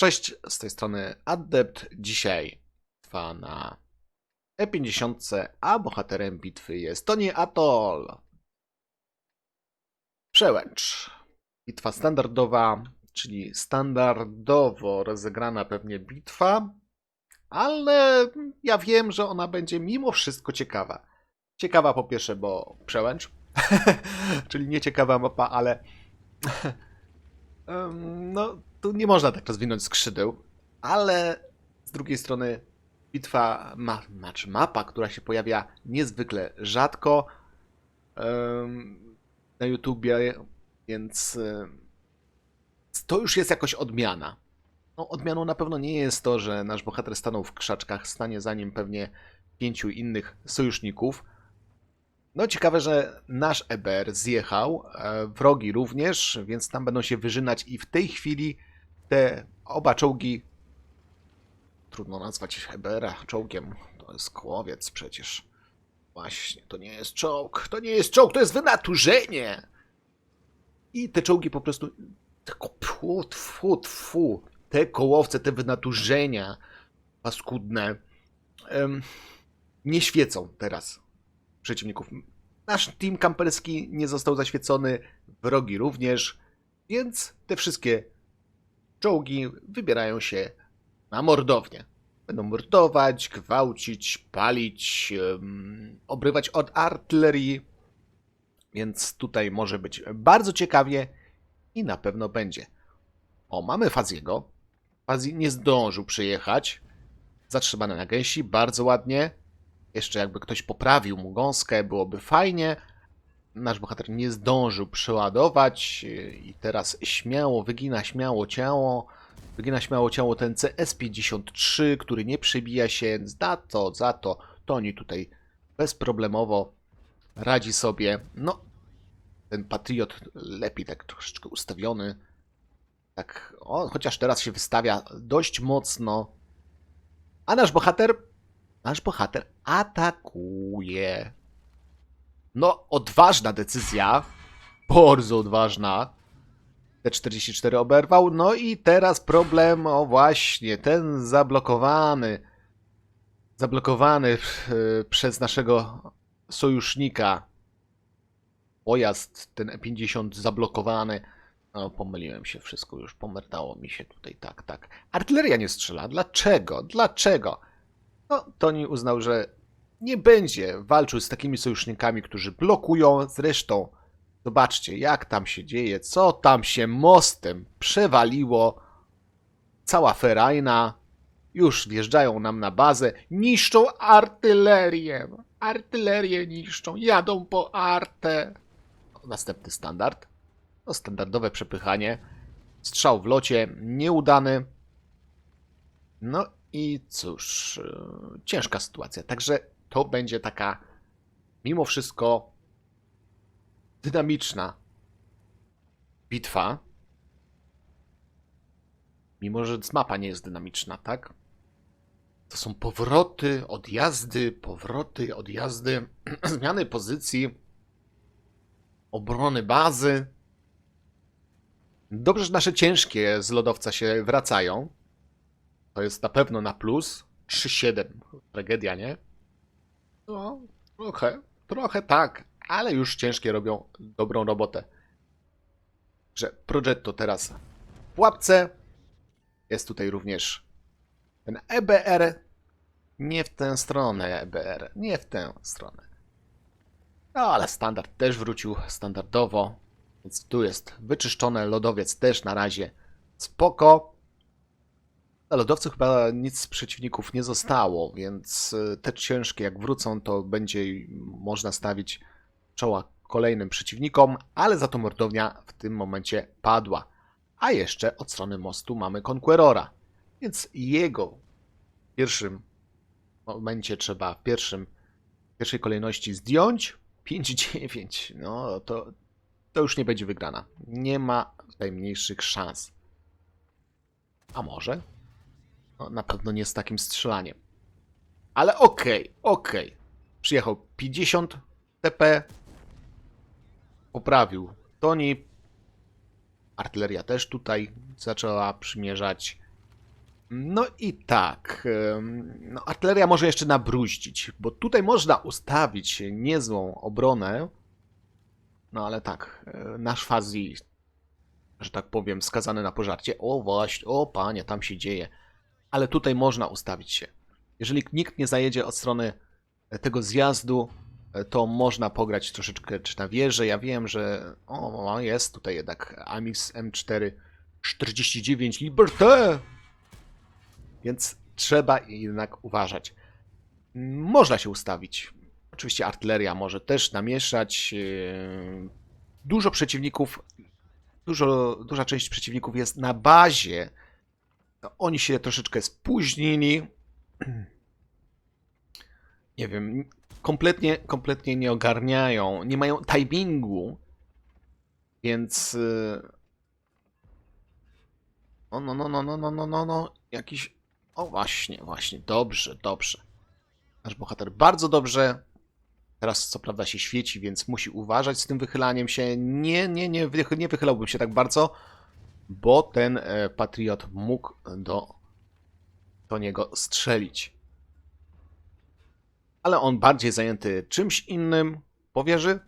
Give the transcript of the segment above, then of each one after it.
Cześć, z tej strony Adept. Dzisiaj trwa na E50, a bohaterem bitwy jest Tony Atoll. Przełęcz. Bitwa standardowa, czyli standardowo rozegrana pewnie bitwa, ale ja wiem, że ona będzie mimo wszystko ciekawa. Ciekawa po pierwsze, bo przełęcz, czyli nie ciekawa mapa, ale No, nie można tak rozwinąć skrzydeł, ale z drugiej strony bitwa, ma, znaczy mapa, która się pojawia niezwykle rzadko em, na YouTubie, więc em, to już jest jakoś odmiana. No, odmianą na pewno nie jest to, że nasz bohater stanął w krzaczkach, stanie za nim pewnie pięciu innych sojuszników. No ciekawe, że nasz EBR zjechał, e, wrogi również, więc tam będą się wyżynać i w tej chwili te oba czołgi, trudno nazwać EBR-a czołgiem, to jest kołowiec przecież. Właśnie, to nie jest czołg, to nie jest czołg, to jest wynaturzenie! I te czołgi po prostu, tfu, tfu, tfu, te kołowce, te wynaturzenia paskudne, em, nie świecą teraz przeciwników. Nasz team kamperski nie został zaświecony, wrogi również, więc te wszystkie czołgi wybierają się na mordownię. Będą mordować, gwałcić, palić, obrywać od artylerii, więc tutaj może być bardzo ciekawie i na pewno będzie. O, mamy Faziego. Fazi nie zdążył przyjechać. Zatrzymany na gęsi, bardzo ładnie. Jeszcze jakby ktoś poprawił mu gąskę, byłoby fajnie. Nasz bohater nie zdążył przeładować i teraz śmiało, wygina śmiało ciało. Wygina śmiało ciało ten CS-53, który nie przebija się. Za to, za to, Toni tutaj bezproblemowo radzi sobie. No, ten Patriot lepiej tak troszeczkę ustawiony. Tak, o, chociaż teraz się wystawia dość mocno. A nasz bohater nasz bohater atakuje. No, odważna decyzja. Bardzo odważna. T44 oberwał. No i teraz problem, o właśnie, ten zablokowany. Zablokowany e, przez naszego sojusznika. Pojazd, ten E50 zablokowany. No, pomyliłem się, wszystko już pomerdało mi się tutaj, tak, tak. Artyleria nie strzela. Dlaczego? Dlaczego? No, Tony uznał, że nie będzie walczył z takimi sojusznikami, którzy blokują. Zresztą, zobaczcie, jak tam się dzieje, co tam się mostem przewaliło. Cała ferajna. Już wjeżdżają nam na bazę, niszczą artylerię. Artylerię niszczą, jadą po artę. Następny standard. No, standardowe przepychanie. Strzał w locie, nieudany. No i cóż, e, ciężka sytuacja. Także to będzie taka, mimo wszystko, dynamiczna bitwa. Mimo, że mapa nie jest dynamiczna, tak? To są powroty, odjazdy, powroty, odjazdy, zmiany pozycji, obrony bazy. Dobrze, że nasze ciężkie z lodowca się wracają. To jest na pewno na plus. 3-7. Tragedia, nie? No, trochę. Trochę tak, ale już ciężkie robią dobrą robotę. Że Progetto teraz w pułapce. Jest tutaj również ten EBR. Nie w tę stronę EBR. Nie w tę stronę. No, ale standard też wrócił standardowo. Więc tu jest wyczyszczone. Lodowiec też na razie spoko. Na lodowcu chyba nic z przeciwników nie zostało, więc y, te ciężkie jak wrócą, to będzie można stawić czoła kolejnym przeciwnikom, ale za to mordownia w tym momencie padła. A jeszcze od strony mostu mamy Conquerora, więc jego w pierwszym momencie trzeba w pierwszym, pierwszej kolejności zdjąć. 5-9, no to, to już nie będzie wygrana. Nie ma najmniejszych szans. A może? No, na pewno nie z takim strzelaniem. Ale okej, okej. Przyjechał 50 TP. Poprawił Toni. Artyleria też tutaj zaczęła przymierzać. No i tak. No, artyleria może jeszcze nabruździć, bo tutaj można ustawić niezłą obronę. No ale tak, e, nasz Fazji, że tak powiem, skazany na pożarcie. O właśnie, o panie, tam się dzieje. Ale tutaj można ustawić się. Jeżeli nikt nie zajedzie od strony tego zjazdu, e, to można pograć troszeczkę czy na wieżę. Ja wiem, że o, jest tutaj jednak Amix M4 49 Liberté. Więc trzeba jednak uważać. Można się ustawić. Oczywiście artyleria może też namieszać. yy, Dużo przeciwników, dużo, duża część przeciwników jest na bazie. No, Oni się troszeczkę spóźnili. Nie wiem, kompletnie, kompletnie nie ogarniają, nie mają timingu, więc. yy, O, no, no, no, no, no, no, no, no, jakiś. O, właśnie, właśnie, dobrze, dobrze. Nasz bohater bardzo dobrze. Teraz co prawda się świeci, więc musi uważać z tym wychylaniem się. Nie, nie, nie, nie wychylałbym się tak bardzo, bo ten e, patriot mógł do, do niego strzelić. Ale on bardziej zajęty czymś innym po wieży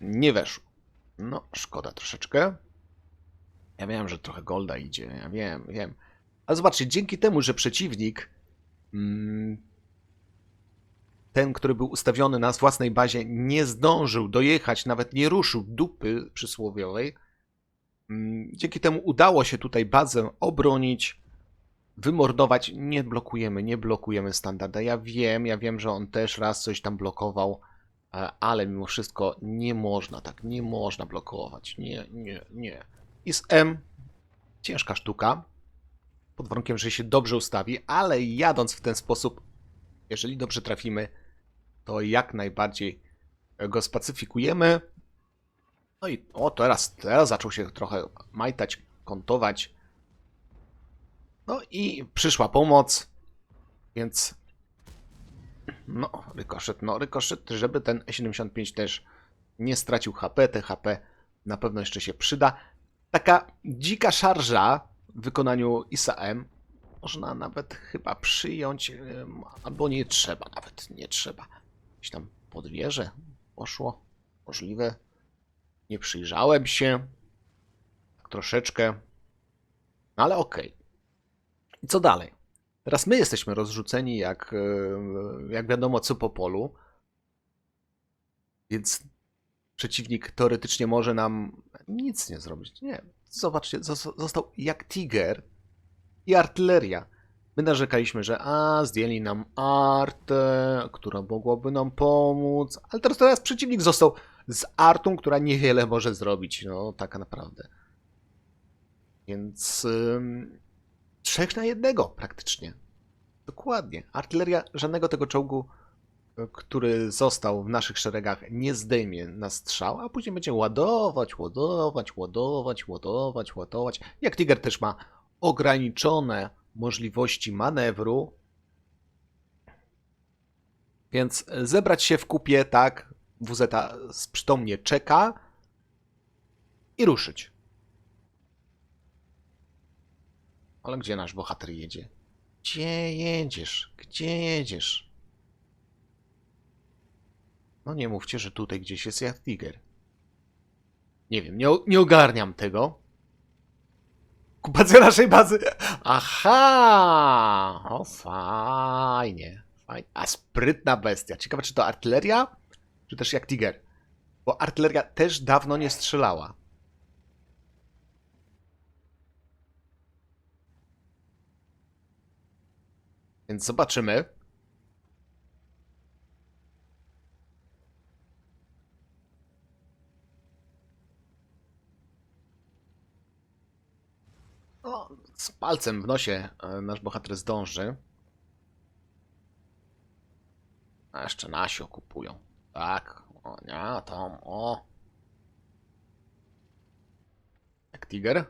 nie weszł. No, szkoda troszeczkę. Ja wiem, że trochę golda idzie, ja wiem, wiem. Ale zobaczcie, dzięki temu, że przeciwnik, mm, ten, który był ustawiony na własnej bazie, nie zdążył dojechać, nawet nie ruszył dupy przysłowiowej, dzięki temu udało się tutaj bazę obronić, wymordować. Nie blokujemy, nie blokujemy standarda. Ja wiem, ja wiem, że on też raz coś tam blokował, e, ale mimo wszystko nie można tak, nie można blokować. Nie, nie, nie. I z M ciężka sztuka, pod warunkiem, że się dobrze ustawi, ale jadąc w ten sposób, jeżeli dobrze trafimy, to jak najbardziej go spacyfikujemy. No i o, teraz, teraz zaczął się trochę majtać, kontować. No i przyszła pomoc, więc no, rykoszet, no rykoszet, żeby ten E75 też nie stracił HP, te HP na pewno jeszcze się przyda. Taka dzika szarża w wykonaniu ISA M można nawet chyba przyjąć, albo nie trzeba nawet, nie trzeba. Gdzieś tam pod wieżę poszło, możliwe. Nie przyjrzałem się, tak troszeczkę, no ale okej. I co dalej? Teraz my jesteśmy rozrzuceni jak, e, jak wiadomo co po polu, więc przeciwnik teoretycznie może nam nic nie zrobić. Nie. Zobaczcie, zos- został jak Tiger i artyleria. My narzekaliśmy, że a, zdjęli nam artę, która mogłaby nam pomóc, ale teraz, teraz przeciwnik został z artą, która niewiele może zrobić, no tak naprawdę. Więc trzech na jednego praktycznie. Dokładnie. Artyleria żadnego tego czołgu, y, który został w naszych szeregach, nie zdejmie na strzał, a później będzie ładować, ładować, ładować, ładować, ładować. Jak Tiger też ma ograniczone możliwości manewru, więc zebrać się w kupie, tak, WZ przytomnie czeka i ruszyć. Ale gdzie nasz bohater jedzie? Gdzie jedziesz? Gdzie jedziesz? No nie mówcie, że tutaj gdzieś jest jak Tiger. Nie wiem, nie, nie ogarniam tego. Okupacja naszej bazy. Aha! O, fajnie. fajnie. A sprytna bestia. Ciekawe, czy to artyleria, czy też jak Tiger. Bo artyleria też dawno nie strzelała. Więc zobaczymy. O, z palcem w nosie e, nasz bohater zdąży. A jeszcze nasi okupują. Tak. O nie, tam, o. Jak tiger?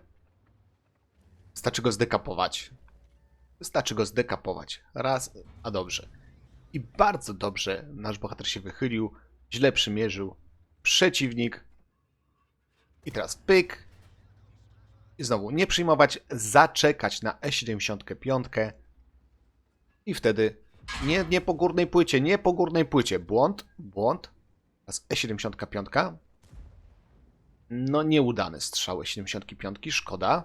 Wystarczy go zdekapować. Wystarczy go zdekapować. Raz, a dobrze. I bardzo dobrze nasz bohater się wychylił, źle przymierzył. Przeciwnik. I teraz pyk. I znowu nie przyjmować, zaczekać na E75 i wtedy nie, nie po górnej płycie, nie po górnej płycie. Błąd, błąd. Teraz E75. No nieudany strzał E75, szkoda.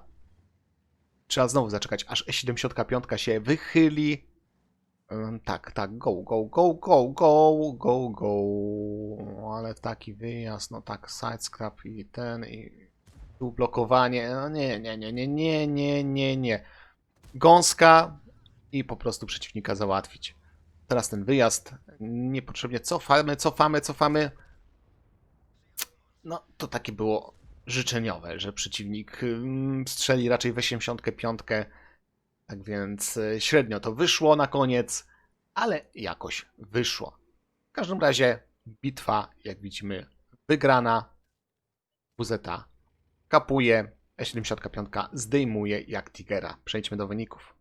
Trzeba znowu zaczekać, aż E75 się wychyli. Tak, tak, go, go, go, go, go, go, go. Ale taki wyjazd, no tak, sidescrap i ten, i tu blokowanie. No nie, nie, nie, nie, nie, nie, nie, nie. Gąska i po prostu przeciwnika załatwić. Teraz ten wyjazd, niepotrzebnie cofamy, cofamy, cofamy. No, to takie było życzeniowe, że przeciwnik ym, strzeli raczej w 85. Tak więc y, średnio to wyszło na koniec, ale jakoś wyszło. W każdym razie bitwa, jak widzimy, wygrana. WZ kapuje, E75 zdejmuje jak Tigera. Przejdźmy do wyników.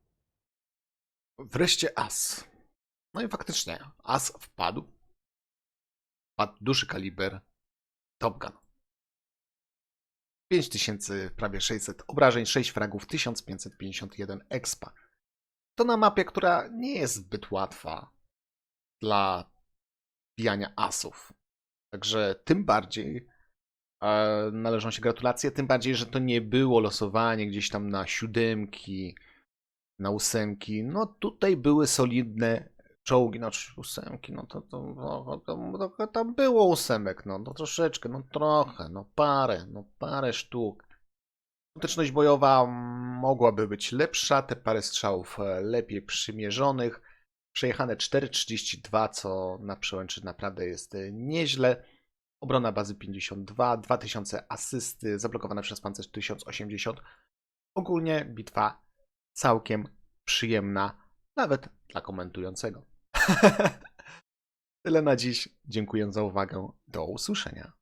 Wreszcie As. No i faktycznie, As wpadł. Wpadł duży kaliber Top Gun. 5000, prawie 600 obrażeń, 6 fragów, 1551 expa. To na mapie, która nie jest zbyt łatwa dla bijania asów. Także tym bardziej e, należą się gratulacje, tym bardziej, że to nie było losowanie gdzieś tam na siódemki, na ósemki. No tutaj były solidne czołgi, znaczy ósemki, no to, to, no, to, to tam było ósemek, no, no troszeczkę, no trochę, no parę, no parę sztuk. Skuteczność bojowa mogłaby być lepsza, te parę strzałów e, lepiej przymierzonych. Przejechane 4,32, co na przełęczy naprawdę jest e, nieźle. Obrona bazy 52, 2000 asysty, zablokowane przez pancerz 1080. Ogólnie bitwa całkiem przyjemna, nawet dla komentującego. Tyle na dziś. Dziękuję za uwagę. Do usłyszenia.